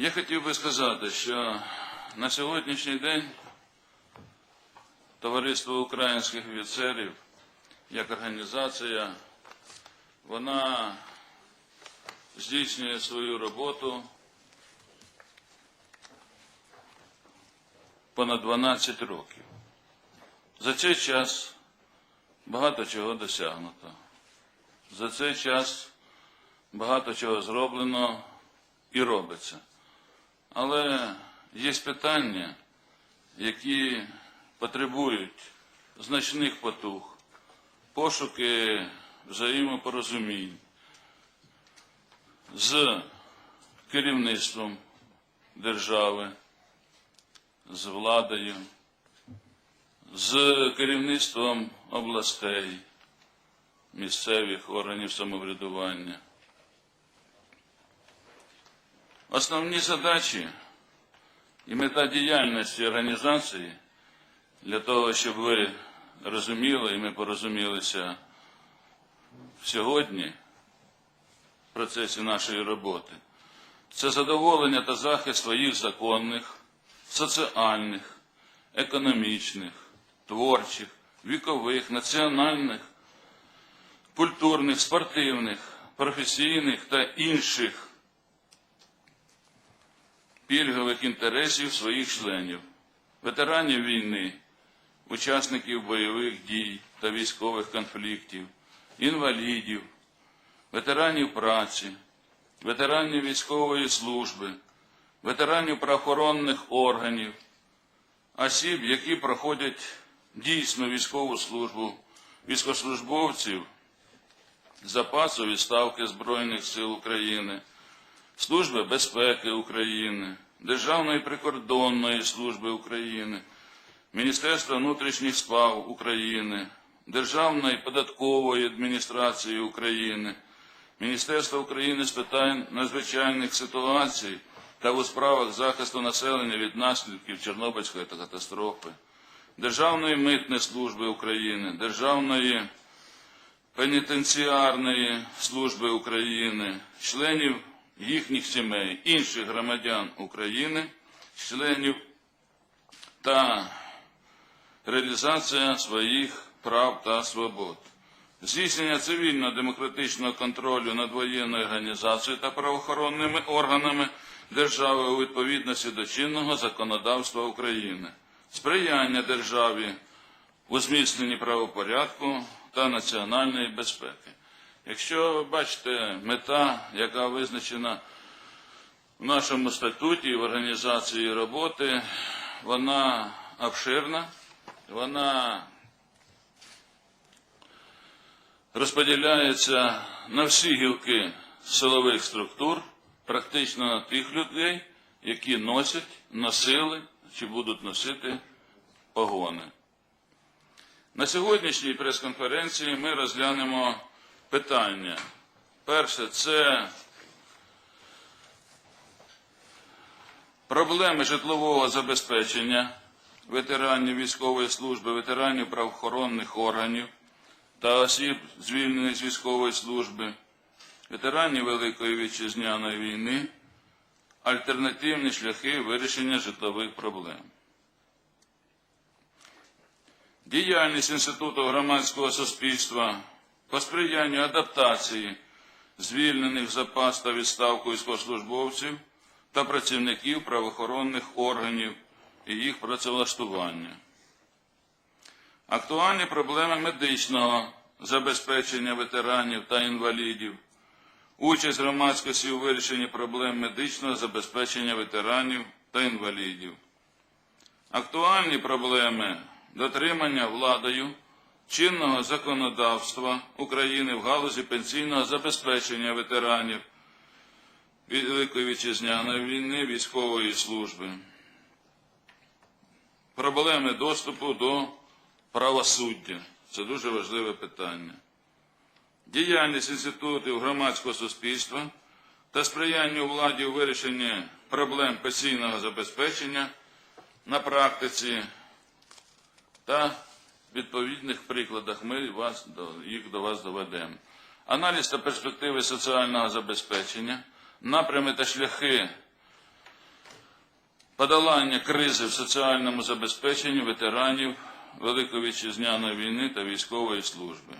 Я хотів би сказати, що на сьогоднішній день Товариство українських офіцерів як організація, вона здійснює свою роботу понад 12 років. За цей час багато чого досягнуто. За цей час багато чого зроблено і робиться. Але є питання, які потребують значних потуг, пошуки взаємопорозумінь з керівництвом держави, з владою, з керівництвом областей, місцевих органів самоврядування. Основні задачі і мета діяльності організації для того, щоб ви розуміли і ми порозумілися сьогодні в процесі нашої роботи, це задоволення та захист своїх законних, соціальних, економічних, творчих, вікових, національних, культурних, спортивних, професійних та інших пільгових інтересів своїх членів, ветеранів війни, учасників бойових дій та військових конфліктів, інвалідів, ветеранів праці, ветеранів військової служби, ветеранів правоохоронних органів, осіб, які проходять дійсну військову службу, військовослужбовців запасу відставки Збройних сил України. Служби безпеки України, Державної прикордонної служби України, Міністерства внутрішніх справ України, Державної податкової адміністрації України, Міністерства України з питань надзвичайних ситуацій та у справах захисту населення від наслідків Чорнобильської катастрофи, Державної митної служби України, Державної пенітенціарної служби України, членів їхніх сімей, інших громадян України, членів та реалізація своїх прав та свобод, здійснення цивільно-демократичного контролю над воєнною організацією та правоохоронними органами держави у відповідності до чинного законодавства України, сприяння державі у зміцненні правопорядку та національної безпеки. Якщо ви бачите мета, яка визначена в нашому статуті в організації роботи, вона обширна, вона розподіляється на всі гілки силових структур, практично на тих людей, які носять, носили чи будуть носити погони. На сьогоднішній прес-конференції ми розглянемо питання. Перше це проблеми житлового забезпечення ветеранів військової служби, ветеранів правоохоронних органів та осіб, звільнених з військової служби, ветеранів Великої Вітчизняної війни, альтернативні шляхи вирішення житлових проблем. Діяльність Інституту громадського суспільства по сприянню адаптації звільнених запас та відставку військовослужбовців та працівників правоохоронних органів і їх працевлаштування. Актуальні проблеми медичного забезпечення ветеранів та інвалідів, участь громадськості у вирішенні проблем медичного забезпечення ветеранів та інвалідів. Актуальні проблеми дотримання владою чинного законодавства України в галузі пенсійного забезпечення ветеранів Великої Вітчизняної війни військової служби, проблеми доступу до правосуддя. Це дуже важливе питання. Діяльність інститутів громадського суспільства та сприяння владі у вирішенні проблем пенсійного забезпечення на практиці та відповідних прикладах ми вас, їх до вас доведемо. Аналіз та перспективи соціального забезпечення, напрями та шляхи подолання кризи в соціальному забезпеченні ветеранів Великої Вітчизняної війни та військової служби.